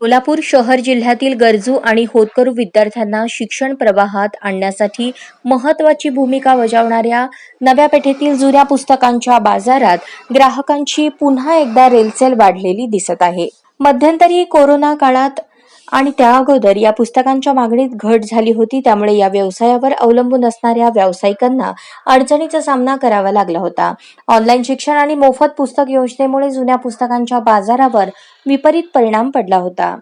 सोलापूर शहर जिल्ह्यातील गरजू आणि होतकरू विद्यार्थ्यांना शिक्षण प्रवाहात आणण्यासाठी महत्वाची भूमिका बजावणाऱ्या नव्या पेठेतील जुन्या पुस्तकांच्या बाजारात ग्राहकांची पुन्हा एकदा रेलसेल वाढलेली दिसत आहे. मध्यंतरी कोरोना काळात आणि त्या अगोदर या पुस्तकांच्या मागणीत घट झाली होती त्यामुळे या व्यवसायावर अवलंबून असणाऱ्या व्यावसायिकांना अडचणीचा सामना करावा लागला होता. ऑनलाईन शिक्षण आणि मोफत पुस्तक योजनेमुळे जुन्या पुस्तकांच्या बाजारावर विपरीत परिणाम पडला होता.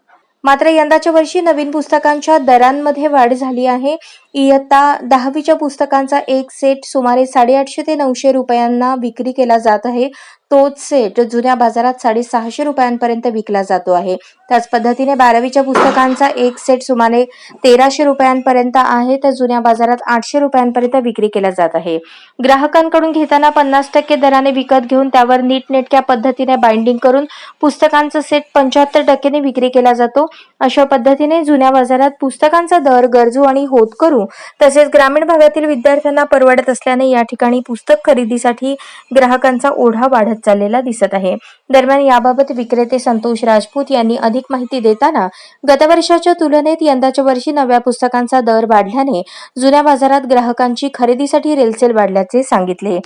मात्र यंदाच्या वर्षी नवीन पुस्तकांच्या दरांमध्ये वाढ झाली आहे. इयत्ता दहावीच्या पुस्तकांचा एक सेट सुमारे साडेआठशे ते नऊशे रुपयांना विक्री केला जात आहे. तोच सेट जुन्या बाजारात साडेसहाशे रुपयांपर्यंत विकला जातो आहे. त्याच पद्धतीने बारावीच्या पुस्तकांचा एक सेट सुमारे तेराशे रुपयांपर्यंत आहे. तर जुन्या बाजारात आठशे रुपयांपर्यंत विक्री केला जात आहे. ग्राहकांकडून घेताना पन्नास टक्के दराने विकत घेऊन त्यावर नीटनेटक्या पद्धतीने बाइंडिंग करून पुस्तकांचा सेट पंच्याहत्तर टक्क्यांनी विक्री केला जातो. अशा पद्धतीने जुन्या बाजारात पुस्तकांचा दर गरजू आणि होत करू तसेच ग्रामीण भागातील विद्यार्थ्यांना परवडत असल्याने या ठिकाणी पुस्तक खरेदीसाठी ग्राहकांचा ओढा वाढत चाललेला दिसत आहे. दरम्यान याबाबत विक्रेते संतोष राजपूत यांनी अधिक माहिती देताना गतवर्षाच्या तुलनेत यंदाच्या वर्षी नव्या पुस्तकांचा दर वाढल्याने जुन्या बाजारात ग्राहकांची खरेदीसाठी रेलसेल वाढल्याचे सांगितले.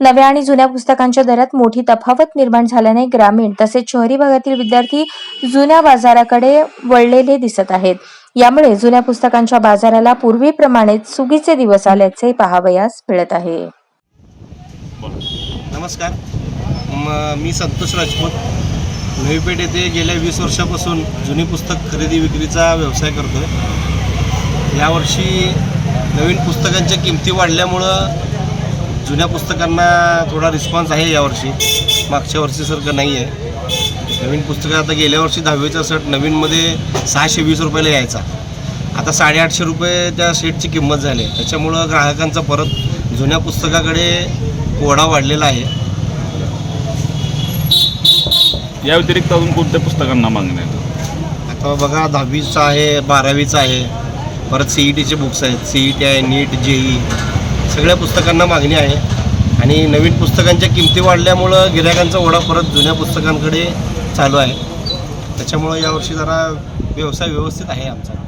नव्या आणि जुन्या पुस्तकांच्या दरात मोठी तफावत निर्माण झाल्याने ग्रामीण तसेच शहरी भागातील विद्यार्थी जुन्या बाजाराकडे वळलेले दिसत आहेत. यामुळे जुन्या पुस्तकांच्या बाजाराला पूर्वीप्रमाणेच सुगीचे दिवस आल्याचे पाहावयास मिळत आहे. नमस्कार. मी संतोष राजपूत. नवी पेठ येथे गेल्या वीस वर्षापासून जुनी पुस्तक खरेदी विक्रीचा व्यवसाय करतो आहे यावर्षी नवीन पुस्तकांच्या किमती वाढल्यामुळं जुन्या पुस्तकांना थोडा रिस्पॉन्स आहे यावर्षी. मागच्या वर्षीसारखं नाही आहे नवीन पुस्तकं आता गेल्या वर्षी दहावीचा सेट नवीनमध्ये सहाशे वीस रुपयाला यायचा. आता साडेआठशे रुपये त्या सेटची किंमत झाली आहे. त्याच्यामुळं ग्राहकांचा परत जुन्या पुस्तकाकडे ओढा वाढलेला आहे. या व्यतिरिक्त अजून कोणत्या पुस्तकांना मागणी आहे आता बघा दहावीचं आहे बारावीचं आहे. परत सी ई टीचे बुक्स आहेत. सी ई टी आहे नीट जे ई सगळ्या पुस्तकांना मागणी आहे. आणि नवीन पुस्तकांच्या किमती वाढल्यामुळं गिरायकांचा ओढा परत जुन्या पुस्तकांकडे चालू आहे. त्याच्यामुळं यावर्षी जरा व्यवसाय व्यवस्थित आहे आमचा.